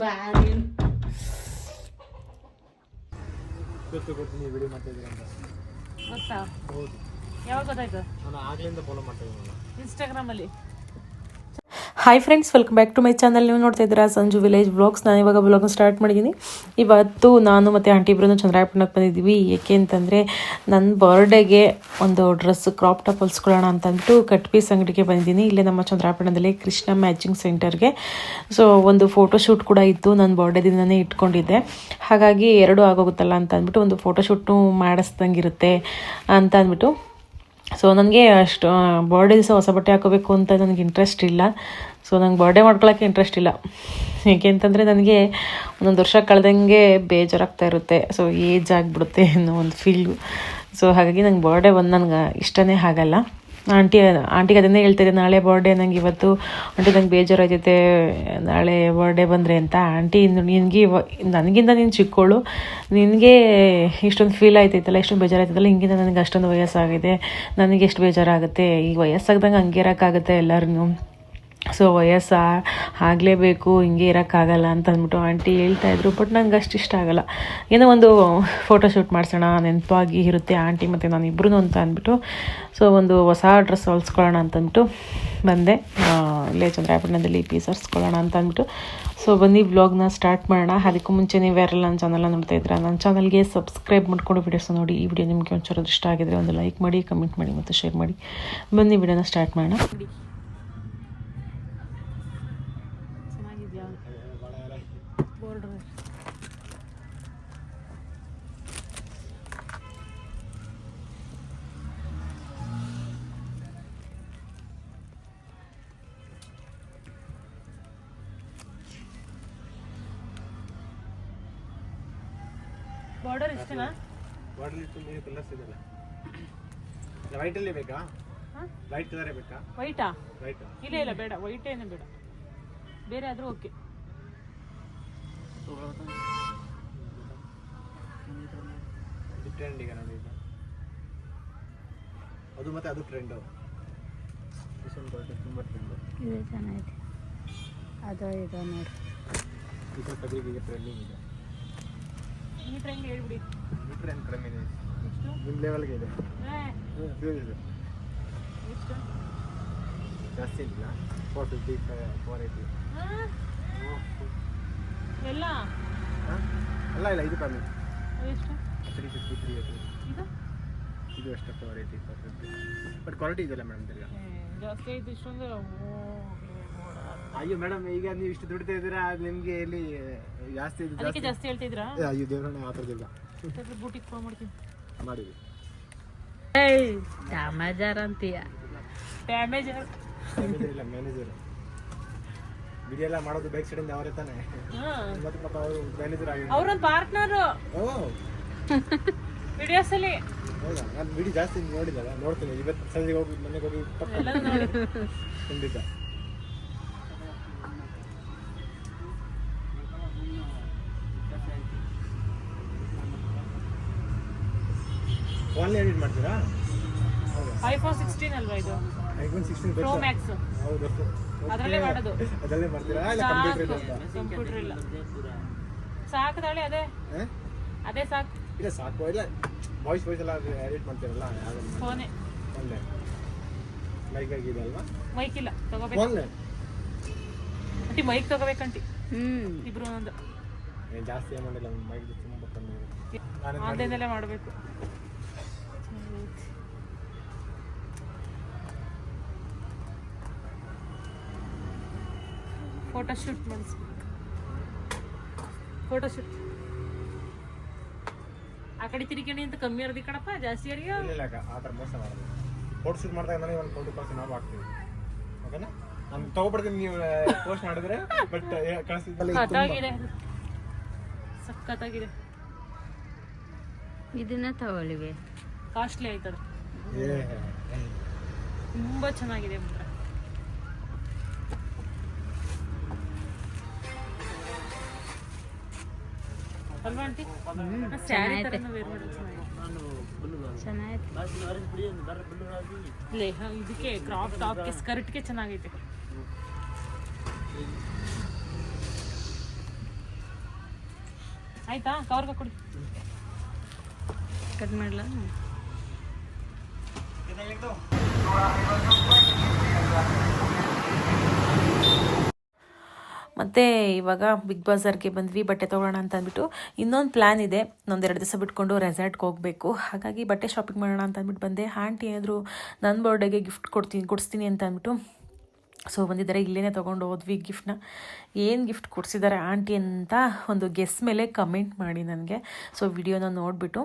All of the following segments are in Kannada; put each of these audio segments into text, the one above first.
ಬಾರಿ. ಗೊತ್ತು ಗೊತ್ತು ನೀವು ವಿಡಿಯೋ ಮಾಡ್ತಾ ಇದ್ದೀರಾ ಅಂತ. ಗೊತ್ತಾ? ಹೌದು. ಯಾವಾಗ ಗೊತ್ತಾಯ್ತು? ನಾನು ಆಗ್ಲಿಂದ ಫಾಲೋ ಮಾಡ್ತಾ ಇದ್ದೀನಿ. ಇನ್ಸ್ಟಾಗ್ರಾಮಲ್ಲಿ hi friends welcome back to my channel ನೀವು ನೋಡ್ತಾ ಇದ್ದೀರಾ ಸಂಜು ವಿಲೇಜ್ ಬ್ಲಾಗ್ಸ್ ನಾನು ಇವಾಗ ಬ್ಲಾಗ್ನ ಸ್ಟಾರ್ಟ್ ಮಾಡಿದ್ದೀನಿ. ಇವತ್ತು ನಾನು ಮತ್ತು ಆಂಟಿ ಇಬ್ಬರೂ ಚಂದ್ರಾಯಪಟ್ಟಣಕ್ಕೆ ಬಂದಿದ್ದೀವಿ. ಏಕೆ ಅಂತಂದರೆ ನನ್ನ ಬರ್ಡೇಗೆ ಒಂದು ಡ್ರೆಸ್ ಕ್ರಾಪ್ ಟಾಪ್ ಹೊಲ್ಸ್ಕೊಳ್ಳೋಣ ಅಂತಂದ್ಬಿಟ್ಟು ಕಟ್ ಪೀಸ್ ಅಂಗಡಿಗೆ ಬಂದಿದ್ದೀನಿ. ಇಲ್ಲೇ ನಮ್ಮ ಚಂದ್ರಾಯಪಟ್ಟಣದಲ್ಲಿ ಕೃಷ್ಣ ಮ್ಯಾಚಿಂಗ್ ಸೆಂಟರ್ಗೆ ಸೊ ಒಂದು ಫೋಟೋ ಶೂಟ್ ಕೂಡ ಇತ್ತು. ನನ್ನ ಬರ್ಡೇ ದಿನನೇ ಇಟ್ಕೊಂಡಿದ್ದೆ. ಹಾಗಾಗಿ ಎರಡು ಆಗೋಗುತ್ತಲ್ಲ ಅಂತ ಅಂದ್ಬಿಟ್ಟು ಒಂದು ಫೋಟೋ ಶೂಟ್ನು ಮಾಡಿಸ್ದಂಗಿರುತ್ತೆ ಅಂತ ಅಂದ್ಬಿಟ್ಟು ಸೊ ನನಗೆ ಅಷ್ಟು ಬರ್ಡೇ ದಿವಸ ಹೊಸ ಬಟ್ಟೆ ಹಾಕೋಬೇಕು ಅಂತ ನನಗೆ ಇಂಟ್ರೆಸ್ಟ್ ಇಲ್ಲ. ಸೊ ನಂಗೆ ಬರ್ಡೇ ಮಾಡ್ಕೊಳ್ಳೋಕೆ ಇಂಟ್ರೆಸ್ಟ್ ಇಲ್ಲ. ಏಕೆ ಅಂತಂದರೆ ನನಗೆ ಒಂದೊಂದು ವರ್ಷ ಕಳೆದಂಗೆ ಬೇಜಾರಾಗ್ತಾ ಇರುತ್ತೆ. ಸೊ ಏಜ್ ಆಗಿಬಿಡುತ್ತೆ ಅನ್ನೋ ಒಂದು ಫೀಲು ಸೊ ಹಾಗಾಗಿ ನಂಗೆ ಬರ್ಡೇ ಒಂದು ನನಗೆ ಇಷ್ಟನೇ ಆಗಲ್ಲ. ಆಂಟಿ, ಆಂಟಿಗೆ ಅದನ್ನೇ ಹೇಳ್ತಿದ್ದೆ, ನಾಳೆ ಬರ್ಡೇ ನಂಗೆ ಇವತ್ತು. ಆಂಟಿ ನಂಗೆ ಬೇಜಾರಾಗ್ತೈತೆ ನಾಳೆ ಬರ್ಡೇ ಬಂದರೆ ಅಂತ. ಆಂಟಿ ನಿನಗೆ ಇವ, ನನಗಿಂತ ನೀನು ಚಿಕ್ಕೋಳು. ನಿನಗೆ ಇಷ್ಟೊಂದು ಫೀಲ್ ಆಯ್ತೈತಲ್ಲ, ಇಷ್ಟೊಂದು ಬೇಜಾರಾಯ್ತೈತಲ್ಲ ಹಿಂಗಿಂತ ನನಗೆ ಅಷ್ಟೊಂದು ವಯಸ್ಸಾಗಿದೆ. ನನಗೆ ಎಷ್ಟು ಬೇಜಾರಾಗುತ್ತೆ? ಈಗ ವಯಸ್ಸಾಗ್ದಂಗೆ ಹಂಗೆ ಇರೋಕ್ಕಾಗುತ್ತೆ ಎಲ್ಲರೂ ಸೊ ವಯಸ್ಸು, ಆಗಲೇಬೇಕು, ಹಿಂಗೆ ಇರೋಕ್ಕಾಗಲ್ಲ ಅಂತ ಅಂದ್ಬಿಟ್ಟು ಆಂಟಿ ಹೇಳ್ತಾಯಿದ್ರು ಬಟ್ ನಂಗೆ ಅಷ್ಟು ಇಷ್ಟ ಆಗಲ್ಲ. ಏನೋ ಒಂದು ಫೋಟೋ ಶೂಟ್ ಮಾಡಿಸೋಣ, ನೆನಪಾಗಿ ಇರುತ್ತೆ ಆಂಟಿ ಮತ್ತು ನಾನು ಇಬ್ಬರೂ ಅಂತ ಅಂದ್ಬಿಟ್ಟು, ಸೊ ಒಂದು ಹೊಸ ಡ್ರೆಸ್ ಹೊಲ್ಸ್ಕೊಳ್ಳೋಣ ಅಂತಂದ್ಬಿಟ್ಟು ಬಂದೆ. ಇಲ್ಲೇ ಚಂದ್ರಾಪಟ್ಟಣದಲ್ಲಿ ಪೀಸ್ ಹರ್ಸ್ಕೊಳ್ಳೋಣ ಅಂತ ಅಂದ್ಬಿಟ್ಟು. ಸೊ ಬನ್ನಿ ವ್ಲಾಗ್ನ ಸ್ಟಾರ್ಟ್ ಮಾಡೋಣ. ಅದಕ್ಕೂ ಮುಂಚೆ ನೀವು ಯಾರೆಲ್ಲ ನನ್ನ ಚಾನಲ್ನ ನೋಡ್ತಾ ಇದ್ರೆ ನನ್ನ ಚಾನಲ್ಗೆ ಸಬ್ಸ್ಕ್ರೈಬ್ ಮಾಡ್ಕೊಂಡು ವಿಡಿಯೋಸ್ ನೋಡಿ. ಈ ವಿಡಿಯೋ ನಿಮಗೆ ಒಂಚೂರು ಇಷ್ಟ ಆಗಿದ್ರೆ ಒಂದು ಲೈಕ್ ಮಾಡಿ ಕಮೆಂಟ್ ಮಾಡಿ ಮತ್ತು ಶೇರ್ ಮಾಡಿ. ಬನ್ನಿ ವಿಡಿಯೋನ ಸ್ಟಾರ್ಟ್ ಮಾಡೋಣ. ಬಾರ್ಡರ್ ಇಷ್ಟನಾ ಬಾರ್ಡರ್ ಇಟ್ಟು ಮೂರು ಕಲರ್ಸ್ ಇದೆಲ್ಲ ಅಲ್ಲಿ ಬೇಕಾ? ಹಾಂ? ವೈಟ್ ಕಲರೇ ಬೇಕಾ? ವೈಟಾ ವೈಟ್ ಇಲ್ಲ ಇಲ್ಲ ಬೇಡ. ವೈಟ್ ಏನು ಬೇಡ. ಬೇರೆ ಆದರೂ ಓಕೆ ಇದು ಟ್ರೆಂಡ್ ಈಗ ನೋಡಿ ಈಗ. ಅದು ಮತ್ತೆ ಅದು ಟ್ರೆಂಡು ತುಂಬ ಟ್ರೆಂಡು ಇದು ಚೆನ್ನಾಗಿದೆ. ಅದು ಇದು ನೋಡಿ. ಇದು ಈಗ ಟ್ರೆಂಡಿಂಗ್ ಇದೆ. ಈ ಟ್ರೈನ್ ಹೇಳ್ಬಿಡಿ. ಕಡಿಮೆ ಇದೆ. ನಿಮ್ಮ ಲೆವೆಲ್ಗೆ ಇದೆ. ಜಾಸ್ತಿ ಇಲ್ಲ. Four fifty four eighty? ಎಲ್ಲ? ಅಲ್ಲ ಇಲ್ಲ ಇದು ಕಮ್ಮಿ. ಎಷ್ಟು? ತ್ರೀ ಫಿಫ್ಟಿ ತ್ರೀ ಏಯ್ಟಿ ಇದು? ಇದು ಅಷ್ಟೇ four eighty four fifty but quality ಇದೆಲ್ಲ? ಮೇಡಮ್ ತಿರ್ಗಾ ಜಾಸ್ತಿ ಆಯ್ತು ಇಷ್ಟೊಂದು. ಅಯ್ಯೋ ಮೇಡಮ್ ಈಗ ನೀವು ಇಷ್ಟು ದುಡಿತಾ ಇದ್ದೀರಾ ನಿಮ್ಗೆ ಇಲ್ಲಿ ಜಾಸ್ತಿ ಇದು ಅದಕ್ಕೆ ಜಾಸ್ತಿ. ಹೇಳ್ತಿದ್ರಾ? ಅಯ್ಯೋ ದೇವ್ರಣ್ಣ ಆ ಥರದಿಲ್ಲ ಬೂಟಿಗೆ ಫೋನ್ ಮಾಡ್ತೀನಿ. ಮಾಡಿರಿ. ಏಯ್ ಡ್ಯಾಮೇಜರ್ ಅಂತೀಯ ಡ್ಯಾಮೇಜರ್ ಮ್ಯಾನೇಜರ್ ಇಲ್ಲ ಮ್ಯಾನೇಜರ್ ವಿಡಿಯೋ ಎಲ್ಲ ಮಾಡೋದು ಬೈಕ್ ಸೈಡಿಂದ ಅವರೇ ತಾನೆ. ಹಾಂ. ಮತ್ತೆ ಪಾಪ ಅವರು ಮ್ಯಾನೇಜರ್ ಆಗಿ ಅವ್ರೊಂದು ಪಾರ್ಟ್ನರು ಓ. ವಿಡಿಯೋಸಲ್ಲಿ ಹೌದಾ? ನಾನು ವಿಡಿಯೋ ಜಾಸ್ತಿ ನೋಡಿದಲ್ಲ ನೋಡ್ತೀನಿ. ಇವತ್ತು ಸಂಜೆಗೆ ಹೋಗಿ ಮನೆಗೆ ಹೋಗಿ ಖಂಡಿತ. ಮಾಡ್ತೀರಾ? ಐಫೋನ್ ಸಿಕ್ಸ್ಟೀನ್ ಅಲ್ವಾ ಇದು? ಐಫೋನ್ ಸಿಕ್ಸ್ಟೀನ್ ಪ್ರೋ ಮ್ಯಾಕ್ಸ್ ಹೌದು ಅದರಲ್ಲೇ ಮಾಡೋದು. ಅದರಲ್ಲೇ ಮಾಡ್ತೀರಾ? ಇಲ್ಲ ಕಂಪ್ಯೂಟರ್ ಇದೆ ಕಂಪ್ಯೂಟರ್ ಇಲ್ಲ. ಸಾಕು ಅದೇ. ಅದೇ ಸಾಕು. ಇಲ್ಲ ಸಾಕು. ಇಲ್ಲ ವಾಯ್ಸ್ ವಾಯ್ಸ್ ಎಲ್ಲ ಎಡಿಟ್ ಮಾಡ್ತೀರಲ್ಲ ಫೋನೇ. ಫೋನ್ಲೆ? ಮೈಕ್ ಆಗಿದೆ ಅಲ್ವಾ? ಮೈಕ್ ಇಲ್ಲ ತಗೋಬೇಕು. ಫೋನ್ಲೆ? ಅಂಟಿ ಮೈಕ್ ತಗೋಬೇಕಂಟಿ ಹ್ಮ್. ಇಬ್ರು ಒಂದೊಂದು. ಏನು ಜಾಸ್ತಿ ಏನು ಮಾಡಿಲ್ಲ ಮೈಕ್ ತುಂಬಾ ಕಮ್ಮಿ ಆನ್ಲೈನಲ್ಲೇ ಮಾಡಬೇಕು. ಫೋಟೋ ಶೂಟ್ ಮಾಡಿಸ್ಬೇಕು ಫೋಟೋ ಶೂಟ್ ಆ ಕಡೆ ತಿರುಗಿಣಿ ಅಂತ ಕಮ್ಮಿ ಇರೋದಿ ಕಣಪ್ಪ ಜಾಸ್ತಿ ಅಡಿಗೆ ಇಲ್ಲ ಇಲ್ಲ ಅಕ್ಕ, ಆ ಥರ ಮೋಸ ಮಾಡೋದು ಫೋಟೋ ಶೂಟ್ ಮಾಡಿದಾಗ ಒಂದು ಫೋಟೋ ಕಳಿಸಿ ನಾವು ಹಾಕ್ತೀವಿ. ಓಕೆನಾ ನಾನು ತಗೊಬಿಡ್ತೀನಿ ನೀವು ಪೋಸ್ಟ್ ಮಾಡಿದ್ರೆ ಬಟ್ ಕಳಿಸಿದ್ದಲ್ಲ ಸಖತ್ತಾಗಿದೆ. ಇದನ್ನ ತಗೊಳ್ಳಿವೆ ಕಾಸ್ಟ್ಲಿ ಆಯ್ತದ. ತುಂಬಾ ಚೆನ್ನಾಗಿದೆ. ಇದಕ್ಕೆ ಕ್ರಾಪ್ ಟಾಪ್ಗೆ ಸ್ಕರ್ಟ್ಗೆ ಚೆನ್ನಾಗೈತೆ. ಆಯ್ತಾ? ಕವರ್ಗೆ ಕೊಡಿ. ಕಟ್ ಮಾಡಲ? ಮತ್ತು ಇವಾಗ ಬಿಗ್ ಬಜಾರ್ಗೆ ಬಂದ್ವಿ, ಬಟ್ಟೆ ತೊಗೊಳ್ಳೋಣ ಅಂತ ಅಂದ್ಬಿಟ್ಟು ಇನ್ನೊಂದು ಪ್ಲ್ಯಾನ್ ಇದೆ. ಒಂದೆರಡು ದಿವಸ ಬಿಟ್ಕೊಂಡು ರೆಸಾರ್ಟ್ಗೆ ಹೋಗಬೇಕು. ಹಾಗಾಗಿ ಬಟ್ಟೆ ಶಾಪಿಂಗ್ ಮಾಡೋಣ ಅಂತ ಅಂದ್ಬಿಟ್ಟು ಬಂದೆ. ಆಂಟಿ ಏನಾದರೂ ನನ್ನ ಬರ್ಡೇಗೆ ಗಿಫ್ಟ್ ಕೊಡ್ತೀನಿ, ಕೊಡಿಸ್ತೀನಿ ಅಂತ ಅಂದ್ಬಿಟ್ಟು ಸೊ ಬಂದಿದ್ದಾರೆ. ಇಲ್ಲೇ ತೊಗೊಂಡು ಹೋದ್ವಿ ಗಿಫ್ಟ್ನ ಏನು ಗಿಫ್ಟ್ ಕೊಡಿಸಿದ್ದಾರೆ ಆಂಟಿ ಅಂತ ಒಂದು ಗೆಸ್ ಮೇಲೆ ಕಮೆಂಟ್ ಮಾಡಿ ನನಗೆ. ಸೊ ವಿಡಿಯೋನ ನೋಡಿಬಿಟ್ಟು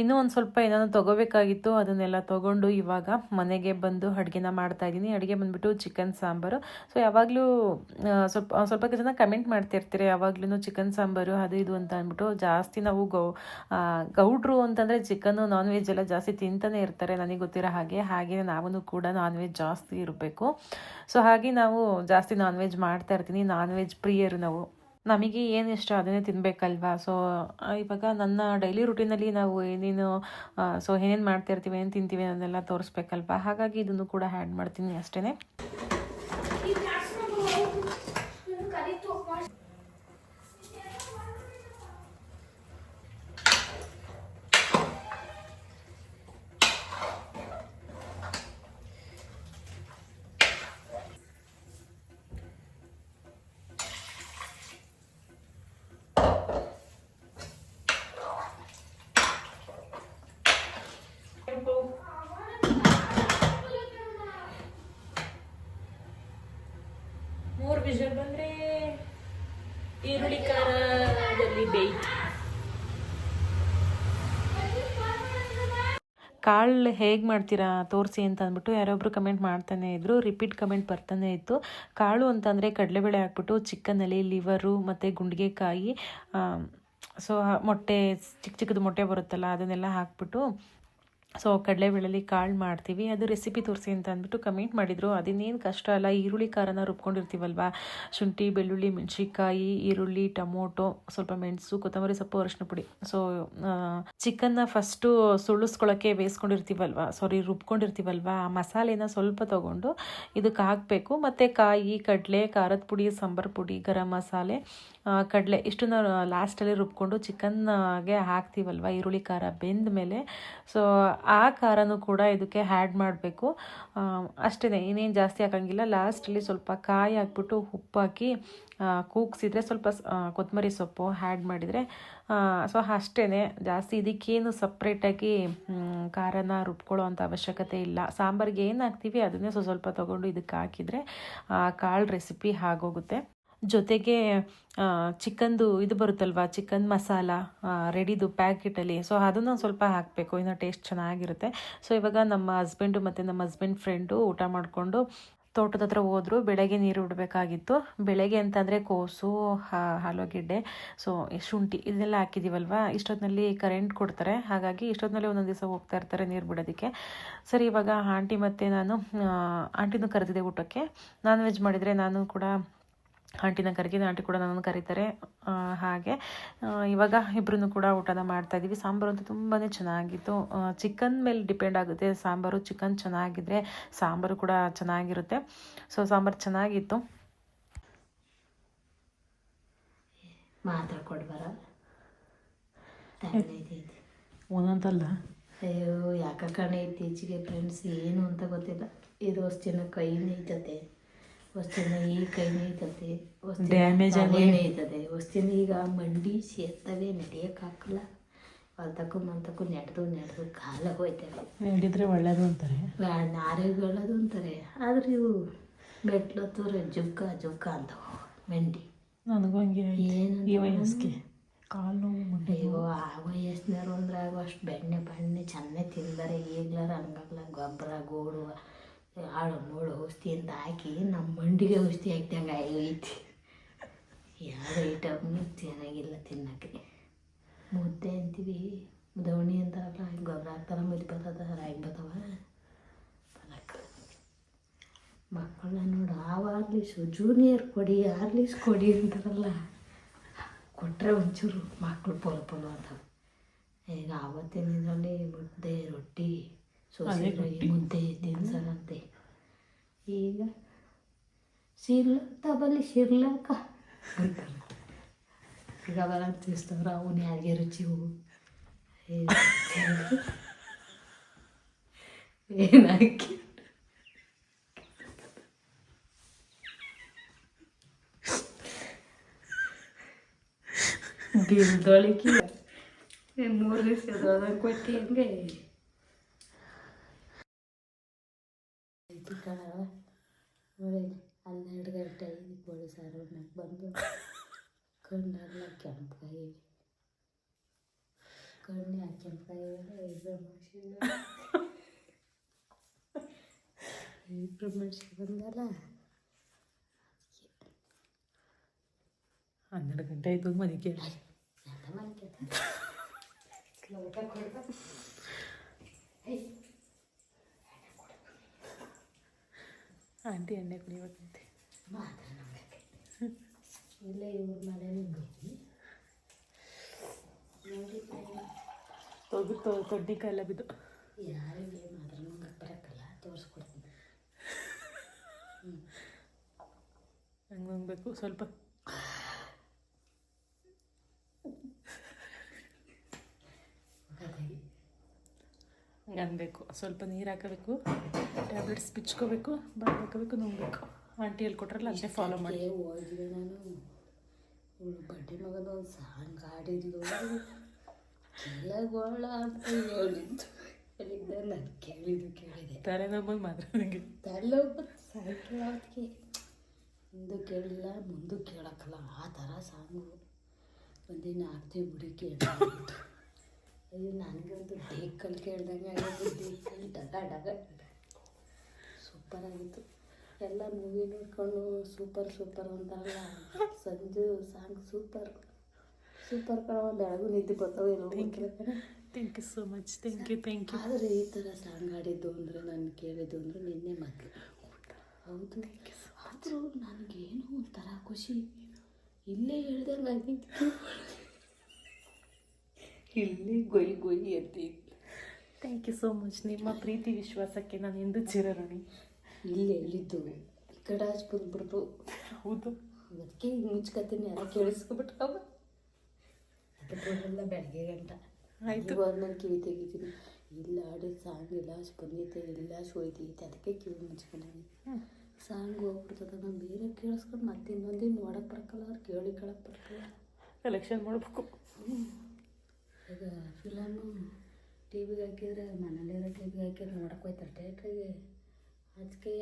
ಇನ್ನೂ ಒಂದು ಸ್ವಲ್ಪ ಏನಾದ್ರು ತೊಗೋಬೇಕಾಗಿತ್ತು, ಅದನ್ನೆಲ್ಲ ತೊಗೊಂಡು ಇವಾಗ ಮನೆಗೆ ಬಂದು ಅಡುಗೆನ ಮಾಡ್ತಾ ಇದ್ದೀನಿ ಅಡುಗೆ ಬಂದುಬಿಟ್ಟು ಚಿಕನ್ ಸಾಂಬಾರು. ಸೊ ಯಾವಾಗಲೂ ಸ್ವಲ್ಪ ಸ್ವಲ್ಪ ಜನ ಕಮೆಂಟ್ ಮಾಡ್ತಿರ್ತೀರಿ ಯಾವಾಗ್ಲೂ ಚಿಕನ್ ಸಾಂಬಾರು, ಅದು ಇದು ಅಂತ ಅಂದ್ಬಿಟ್ಟು. ಜಾಸ್ತಿ ನಾವು ಗೌ ಗೌಡ್ರು ಅಂತಂದರೆ ಚಿಕನ್ನು ನಾನ್ ವೆಜ್ ಎಲ್ಲ ಜಾಸ್ತಿ ತಿಂತಾನೆ ಇರ್ತಾರೆ, ನನಗೆ ಗೊತ್ತಿರೋ ಹಾಗೆ. ಹಾಗೆ ನಾವೂ ಕೂಡ ನಾನ್ ವೆಜ್ ಜಾಸ್ತಿ ಇರಬೇಕು. ಸೊ ಹಾಗೆ ನಾವು ಜಾಸ್ತಿ ನಾನ್ ವೆಜ್ ಮಾಡ್ತಾ ಇರ್ತೀನಿ. ನಾನ್ ವೆಜ್ ಪ್ರಿಯರು ನಾವು. ನಮಗೆ ಏನು ಇಷ್ಟ ಅದನ್ನೇ ತಿನ್ನಬೇಕಲ್ವಾ ಸೊ ಇವಾಗ ನನ್ನ ಡೈಲಿ ರುಟೀನಲ್ಲಿ ನಾವು ಏನೇನು ಸೊ ಏನೇನು ಮಾಡ್ತಾ ಇರ್ತೀವಿ ಏನು ತಿಂತೀವಿ ಅದನ್ನೆಲ್ಲ ತೋರಿಸ್ಬೇಕಲ್ವಾ? ಹಾಗಾಗಿ ಇದನ್ನು ಕೂಡ ಹ್ಯಾಡ್ ಮಾಡ್ತೀನಿ ಅಷ್ಟೇ ವಿಷಲ್ ಬಂದರೆ ಈರುಳ್ಳಿ ಖಾರದಲ್ಲಿ ಬೇಯ್ತು ಕಾಳು ಹೇಗೆ ಮಾಡ್ತೀರಾ ತೋರಿಸಿ ಅಂತ ಅಂದ್ಬಿಟ್ಟು ಯಾರೊಬ್ಬರು ಕಮೆಂಟ್ ಮಾಡ್ತಾನೆ ಇದ್ರು ರಿಪೀಟ್ ಕಮೆಂಟ್ ಬರ್ತಾನೆ ಇತ್ತು. ಕಾಳು ಅಂತಂದರೆ ಕಡಲೆಬೇಳೆ ಹಾಕ್ಬಿಟ್ಟು ಚಿಕ್ಕನಲ್ಲಿ ಲಿವರು ಮತ್ತು ಗುಂಡಿಗೆಕಾಯಿ ಸೊ ಮೊಟ್ಟೆ ಚಿಕ್ಕ ಚಿಕ್ಕದು ಮೊಟ್ಟೆ ಬರುತ್ತಲ್ಲ ಅದನ್ನೆಲ್ಲ ಹಾಕ್ಬಿಟ್ಟು ಸೊ ಕಡಲೆಬೇಳೆಲಿ ಕಾಳು ಮಾಡ್ತೀವಿ. ಅದು ರೆಸಿಪಿ ತೋರಿಸಿ ಅಂತ ಅಂದ್ಬಿಟ್ಟು ಕಮೆಂಟ್ ಮಾಡಿದರು. ಅದಿನ್ನೇನು ಕಷ್ಟ ಅಲ್ಲ, ಈರುಳ್ಳಿ ಖಾರನ ರುಬ್ಕೊಂಡಿರ್ತೀವಲ್ವ? ಶುಂಠಿ, ಬೆಳ್ಳುಳ್ಳಿ, ಮೆಣಸಿನ್ಕಾಯಿ, ಈರುಳ್ಳಿ, ಟೊಮೊಟೊ, ಸ್ವಲ್ಪ ಮೆಣಸು, ಕೊತ್ತಂಬರಿ ಸೊಪ್ಪು, ಅರಿಶಿನ ಪುಡಿ. ಸೊ ಚಿಕನ್ನ ಫಸ್ಟು ಸುಳಿಸ್ಕೊಳ್ಳೋಕ್ಕೆ ಬೇಯಿಸ್ಕೊಂಡಿರ್ತೀವಲ್ವ? ಸಾರಿ ರುಬ್ಕೊಂಡಿರ್ತೀವಲ್ವ? ಆ ಮಸಾಲೆನ ಸ್ವಲ್ಪ ತೊಗೊಂಡು ಇದಕ್ಕೆ ಹಾಕಬೇಕು. ಮತ್ತು ಕಾಯಿ, ಕಡಲೆ, ಖಾರದ ಪುಡಿ, ಸಾಂಬಾರು ಪುಡಿ, ಗರಂ ಮಸಾಲೆ ಕಡಲೆ ಇಷ್ಟನ್ನ ಲಾಸ್ಟಲ್ಲಿ ರುಬ್ಕೊಂಡು ಚಿಕನ್ಗೆ ಹಾಕ್ತೀವಲ್ವ? ಈರುಳ್ಳಿ ಖಾರ ಬೆಂದ ಮೇಲೆ ಸೊ ಆ ಖಾರನೂ ಕೂಡ ಇದಕ್ಕೆ ಹ್ಯಾಡ್ ಮಾಡಬೇಕು. ಅಷ್ಟೇ ಇನ್ನೇನು ಜಾಸ್ತಿ ಹಾಕಂಗಿಲ್ಲ. ಲಾಸ್ಟಲ್ಲಿ ಸ್ವಲ್ಪ ಕಾಯಿ ಹಾಕ್ಬಿಟ್ಟು ಉಪ್ಪಾಕಿ ಕೂಗ್ಸಿದ್ರೆ ಸ್ವಲ್ಪ ಕೊತ್ತಂಬರಿ ಸೊಪ್ಪು ಹ್ಯಾಡ್ ಮಾಡಿದರೆ ಸೊ ಅಷ್ಟೇ ಜಾಸ್ತಿ ಇದಕ್ಕೇನು ಸಪ್ರೇಟಾಗಿ ಖಾರನ ರುಬ್ಕೊಳ್ಳೋ ಅಂಥ ಅವಶ್ಯಕತೆ ಇಲ್ಲ. ಸಾಂಬಾರಿಗೆ ಏನು ಹಾಕ್ತೀವಿ ಅದನ್ನೇ ಸ್ವಲ್ಪ ತೊಗೊಂಡು ಇದಕ್ಕೆ ಹಾಕಿದರೆ ಕಾಳು ರೆಸಿಪಿ ಆಗೋಗುತ್ತೆ. ಜೊತೆಗೆ ಚಿಕನ್ದು ಇದು ಬರುತ್ತಲ್ವಾ, ಚಿಕನ್ ಮಸಾಲ ರೆಡಿದು ಪ್ಯಾಕೆಟಲ್ಲಿ. ಸೊ ಅದನ್ನು ಸ್ವಲ್ಪ ಹಾಕಬೇಕು. ಇನ್ನೂ ಟೇಸ್ಟ್ ಚೆನ್ನಾಗಿರುತ್ತೆ. ಸೊ ಇವಾಗ ನಮ್ಮ ಹಸ್ಬೆಂಡು ಮತ್ತು ನಮ್ಮ ಹಸ್ಬೆಂಡ್ ಫ್ರೆಂಡು ಊಟ ಮಾಡಿಕೊಂಡು ತೋಟದ ಹತ್ರ ಹೋದ್ರು. ಬೆಳಗ್ಗೆ ನೀರು ಬಿಡಬೇಕಾಗಿತ್ತು ಬೆಳಗ್ಗೆ ಅಂತಂದರೆ ಕೋಸು ಆಲೂಗೆಡ್ಡೆ ಸೊ ಶುಂಠಿ ಇದೆಲ್ಲ ಹಾಕಿದ್ದೀವಲ್ವಾ ಇಷ್ಟೊತ್ತಿನಲ್ಲಿ ಕರೆಂಟ್ ಕೊಡ್ತಾರೆ. ಹಾಗಾಗಿ ಇಷ್ಟೊತ್ತಿನಲ್ಲಿ ಒಂದೊಂದು ದಿವಸ ಹೋಗ್ತಾ ಇರ್ತಾರೆ ನೀರು ಬಿಡೋದಕ್ಕೆ. ಸರಿ, ಇವಾಗ ಆಂಟಿ ಮತ್ತು ನಾನು ಆಂಟಿನೂ ಕರೆದಿದ್ದೆ ಊಟಕ್ಕೆ. ನಾನ್ ವೆಜ್ ಮಾಡಿದರೆ ನಾನು ಕೂಡ ಆಂಟಿನ ಕರೆಗಿದ ಆಂಟಿ ಕೂಡ ನನ್ನನ್ನು ಕರೀತಾರೆ. ಹಾಗೆ ಇವಾಗ ಇಬ್ಬರೂ ಕೂಡ ಊಟನ ಮಾಡ್ತಾ ಇದ್ದೀವಿ ಸಾಂಬಾರು ಅಂತೂ ತುಂಬಾ ಚೆನ್ನಾಗಿತ್ತು. ಚಿಕನ್ ಮೇಲೆ ಡಿಪೆಂಡ್ ಆಗುತ್ತೆ. ಸಾಂಬಾರು ಚಿಕನ್ ಚೆನ್ನಾಗಿದ್ರೆ ಸಾಂಬಾರು ಕೂಡ ಚೆನ್ನಾಗಿರುತ್ತೆ. ಸೊ ಸಾಂಬಾರು ಚೆನ್ನಾಗಿತ್ತು. ಮಾತ್ರ ಕೊಡ್ಬಾರ ಐತಿ ಒಂದೊಂದಲ್ಲ ಅಯ್ಯೋ ಯಾಕೆ ಕಣೆ ಇತ್ತೀಚೆಗೆ ಫ್ರೆಂಡ್ಸ್ ಏನು ಅಂತ ಗೊತ್ತಿಲ್ಲ. ಇದು ವಸ್ತಿನ ಕೈ ನೀತತೆ ವಸ್ತಿನ ಈ ಕೈ ಐತದೆ ಡ್ಯಾಮೇಜ್ ಆಗಿ- ನೀತದೆ ವಸ್ತಿನ ಈಗ ಮಂಡಿ ಸೇರ್ತವೆ ನಡೆಯೋಕ್ಕಾಗಲ್ಲ ಹೊಲ್ತಕ್ಕೂ ಮಂತಕ್ಕೂ ನೆಡ್ದು ನೆಡ್ದು ಕಾಲ ಹೋಯ್ತವೆ. ಹಿಡಿದ್ರೆ ಒಳ್ಳೇದು ಅಂತಾರೆ. ನಾರೆಗಳದು ಅಂತಾರೆ. ಆದ್ರೆ ಇವು ಮೆಟ್ಲತ್ತವ್ರೆ ಜುಗ್ಗ ಜುಗ್ಗ ಅಂತವು ಮಂಡಿ. ನನಗೂ ಹಂಗೆ ಏನು ಈ ವಯಸ್ಸಿಗೆ ಕಾಲು ಅಯ್ಯೋ ಆ ವಯಸ್ಸಿನವ್ರು ಅಂದ್ರೆ ಅಷ್ಟು ಬೆಣ್ಣೆ ಬಣ್ಣೆ ಚೆನ್ನಾಗಿ ತಿಂದಾರೆ ಈಗ್ಲಾರ ಹಂಗಾಗಲ್ಲ ಗೊಬ್ಬರ ಗೋಡು ಆಳು ಮೂಳು ಔಷಧಿ ಅಂತ ಹಾಕಿ ನಮ್ಮ ಮಂಡಿಗೆ ಔಷಧಿ ಹಾಕ್ದಂಗೆ ಐತಿ ಯಾವ ಐಟಮ್ ಚೆನ್ನಾಗಿಲ್ಲ ತಿನ್ನಕ್ಕೆ. ಮುದ್ದೆ ಅಂತೀವಿ. ಮುದವಣಿ ಅಂತ ಗೊಬ್ಬರ ಹಾಕ್ತಾರ ಮರಿ ಬರ್ತದ, ರಾಗಿ ಬರ್ತವ. ಮಕ್ಕಳನ್ನ ನೋಡು ಆವ ಆರ್ಲಿಸು ಜೂನಿಯರ್ ಕೊಡಿ, ಆರ್ಲಿಸ್ ಕೊಡಿ ಅಂತಾರಲ್ಲ. ಕೊಟ್ಟರೆ ಒಂಚೂರು ಮಕ್ಕಳು ಪೊಲ ಪೊಲ ಅಂತ ಈಗ ಆವತ್ತಿನ ಇದರಲ್ಲಿ ಮುದ್ದೆ, ರೊಟ್ಟಿ ಸೋಸೆ ಮುದ್ದೆ ತಿನ್ಸರಂತೆ ಈಗ ಶಿರ್ಲಕ್ಕ ಬಲ್ಲಿ ಶಿರ್ಲಕ್ಕ ಅಂತಾರೆ ಈಗ ಅವೆಲ್ಲ ತಿನ್ಸ್ತವ್ರ ಅವನು ಯಾರಿಗೆ ರುಚಿ ಹೋಗು ಏನಾಕಿ ಬಿಲ್ದೊಳಕಿ ಮೂರು ದಿವಸ ಕೊಟ್ಟು ಹಂಗೆ ಐತಿ ಕಣವ ನೋಡಿ ಹನ್ನೆರಡು ಗಂಟೆ ಐದು ಕೋಳಿ ಸಾರು ಉಣ್ಣಕ್ಕೆ ಬಂದು ಕಣ್ಣೆಲ್ಲ ಕೆಂಪಗಾಯಿ ಕಣ್ಣು ಕೆಂಪಗಾಯಿ ಇಬ್ಬರು ಮನುಷ್ಯ ಇಬ್ಬರು ಮನುಷ್ಯ ಬಂದಲ್ಲ ಹನ್ನೆರಡು ಗಂಟೆ ಆಯ್ತು ಮನೆ ಕೇಳಿ ಎಲ್ಲ ಮನೆ ಲೋಟ ಆಂಟಿ ಎಣ್ಣೆ ಕುಡಿಬೇಕಂತೆ ಇಲ್ಲ ಇವ್ರ ಮನೆ ನಿಂಗೈತಿ ನೋಡಿ ತೊಗು ತೊ ತೊಡ್ಡಿ ಕಾಲ ಬಿದ್ದು. ಯಾರಿಗೆ ಮಾತ್ರ ಬರೋಕ್ಕಲ್ಲ ತೋರಿಸ್ಕೊಡ್ತೀನಿ. ಹಂಗೆ ಹೋಗ್ಬೇಕು ಸ್ವಲ್ಪ. ಹಂಗೆ ಅನ್ಬೇಕು ಸ್ವಲ್ಪ ನೀರು ಹಾಕಬೇಕು ಟ್ಯಾಬ್ಲೆಟ್ಸ್ ಬಿಚ್ಕೋಬೇಕು ಬಾಯಿ ಹಾಕಬೇಕು ನುಂಗ್ಬೇಕು. ಆಂಟಿ ಹೇಳ್ಕೊಟ್ರಲ್ಲ ಕೊಟ್ರಲ್ಲ ಅದನ್ನೇ ಫಾಲೋ ಮಾಡಿ ಏ ಹೋಗಿದ್ವಿ ನಾನು. ಇವಳು ಬಡ್ಡಿ ಮಗನ ಒಂದು ಸಾಂಗ್ ಹಾಡಿದ್ಲು ಕೆಲಗೋಳ ಅಂತ ಹೇಳಿದ್ದು. ಹೇಳಿದ್ದ ನಾನು ಕೇಳಿದ್ದು ಕೇಳಿದೆ. ತಲೆನೋವು ನಮ್ಮ ನನಗೆ ತಲೆ ಸಾಯಂಕಾಲ ಹೊತ್ತಿಗೆ ಹಿಂದೂ ಕೇಳಿಲ್ಲ ಮುಂದೂ ಕೇಳಕ್ಕಲ್ಲ. ಆ ಥರ ಸಾಂಗು. ಒಂದಿನ ಆಗ್ತೀವಿ ಬಿಡಿ ಕೇಳಿಬಿಟ್ಟು ಅಯ್ಯೋ ನನಗಂತೂ ಡೇಕಲ್ಲಿ ಕೇಳ್ದಂಗೆ ಆಗಿದ್ದು ಡಗ ಡಗ. ಸೂಪರ್ ಆಗಿತ್ತು ಎಲ್ಲ ಮೂವಿ ನೋಡ್ಕೊಂಡು ಸೂಪರ್ ಸೂಪರ್ ಅಂತಾರಲ್ಲ. ಸಂಜು ಸಾಂಗ್ ಸೂಪರ್ ಸೂಪರ್ ಕಣ ಬೆಳಗು ನಿದ್ದೆ ಬರ್ತಾವೆ thank you so much thank you thank you ಆದರೆ ಈ ಥರ ಸಾಂಗ್ ಆಡಿದ್ದು ಅಂದರೆ ನಾನು ಕೇಳಿದ್ದು ಅಂದರೆ ನಿನ್ನೆ ಮೊದಲು. ಹೌದು? ಆದರೂ ನನಗೇನೋ ಒಂಥರ ಖುಷಿ. ಇಲ್ಲೇ ಹೇಳ್ದಂಗೆ ಆಗಿತ್ತು ಇಲ್ಲಿ ಗೊಯ್ ಗೊಯ್ ಎದ್ದಿತ್ತು ಥ್ಯಾಂಕ್ ಯು ಸೋ ಮಚ್ ನಿಮ್ಮ ಪ್ರೀತಿ ವಿಶ್ವಾಸಕ್ಕೆ ನಾನು ಎಂದು ಚಿರಋಣಿ. ಇಲ್ಲಿ ಎಲ್ಲಿದ್ದು ಕಡಾಜ್ ಬಂದ್ಬಿಡ್ತು ಹೌದು. ಅದಕ್ಕೆ ಈಗ ಮುಚ್ಕತ್ತೀನಿ ಯಾರೋ ಕೇಳಿಸ್ಕೊಬಿಟ್ರವ ಅದಕ್ಕೆಲ್ಲ ಬೆಳಗ್ಗೆ ಗಂಟ. ಆಯ್ತು. ಇವಾಗ ನಾನು ಕಿವಿ ತೆಗಿತೀನಿ. ಇಲ್ಲ ಆಡಿದ ಸಾಂಗ್ ಇಲ್ಲ ಬಂದೈತೆ ಇಲ್ಲ ಶೋಯ್ತೈತೆ ಅದಕ್ಕೆ ಕಿವಿ ಮುಚ್ಕೊಂಡಿ ಸಾಂಗ್ ಹೋಗ್ಬಿಡ್ತದ ನಾನು ಬೇರೆ ಕೇಳಿಸ್ಕೊಂಡು ಮತ್ತೆ ಇನ್ನೊಂದಿನ ನೋಡಕ್ಕೆ ಬರಕಲ್ಲ ಅವ್ರು ಕೇಳಿ ಕೇಳಕ್ಕೆ ಬರ್ತಲ್ಲ ಕಲೆಕ್ಷನ್ ಮಾಡಬೇಕು. ಈಗ ಫಿಲಮು ಟಿ ವಿಗೆ ಹಾಕಿದ್ರೆ ಮನೇಲಿರೋ ಟಿ ವಿಗೆ ಹಾಕಿದ್ರೆ ನೋಡಕ್ಕೆ ಹೋಗ್ತಾರೆ ಥಿಯೇಟ್ರಿಗೆ ಅದಕ್ಕೆ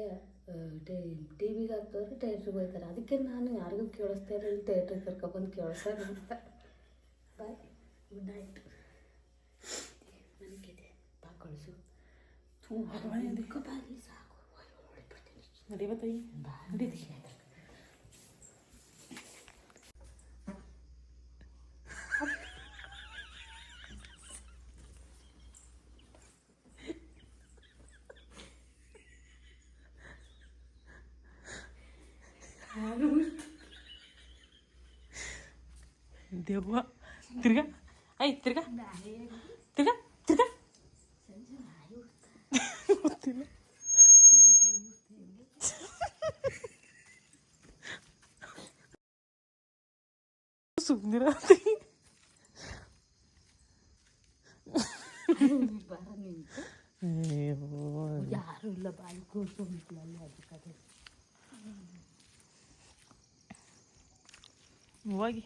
ಟಿ ವಿಗೆ ಹಾಕಿದ್ರೆ ಥಿಯೇಟ್ರಿಗೆ ಹೋಗ್ತಾರೆ. ಅದಕ್ಕೆ ನಾನು ಯಾರಿಗೂ ಕೇಳಿಸ್ತಾ ಇರಲಿಲ್ಲ ಥಿಯೇಟ್ರಿಗೆ ಕರ್ಕೊಬಂದು ಕೇಳಿಸೋಣ ಅಂತ. ಬಾಯ್ ಗುಡ್ ನೈಟ್ ನನಗಿದೆ ಬಾ ಕಳಿಸು. ತುಂಬ ಸಾಕು. ಹೊಡಿಬಿಡ್ತೀನಿ ನಡಿವ ತಾಯಿ. ನಡೀತಿ ದೆವ್ವ ತಿರ್ಗಾ ಐ ತಿರ್ಗಾ ತಿರ್ಗಾ ತಿರ್ಗಾ ಗೊತ್ತಿಲ್ಲ ಸುಮ್ಮನಿರ ಬರ ನಿಂತು ಅಯ್ಯೋ ಯಾರು ಇಲ್ಲ ಬಾಯಿ ಕೂರ್ಸ್ಕೊಂಡ್ಬಿಟ್ಲಲ್ಲಿ ಅದಕ್ಕೆ ಹೋಗಿ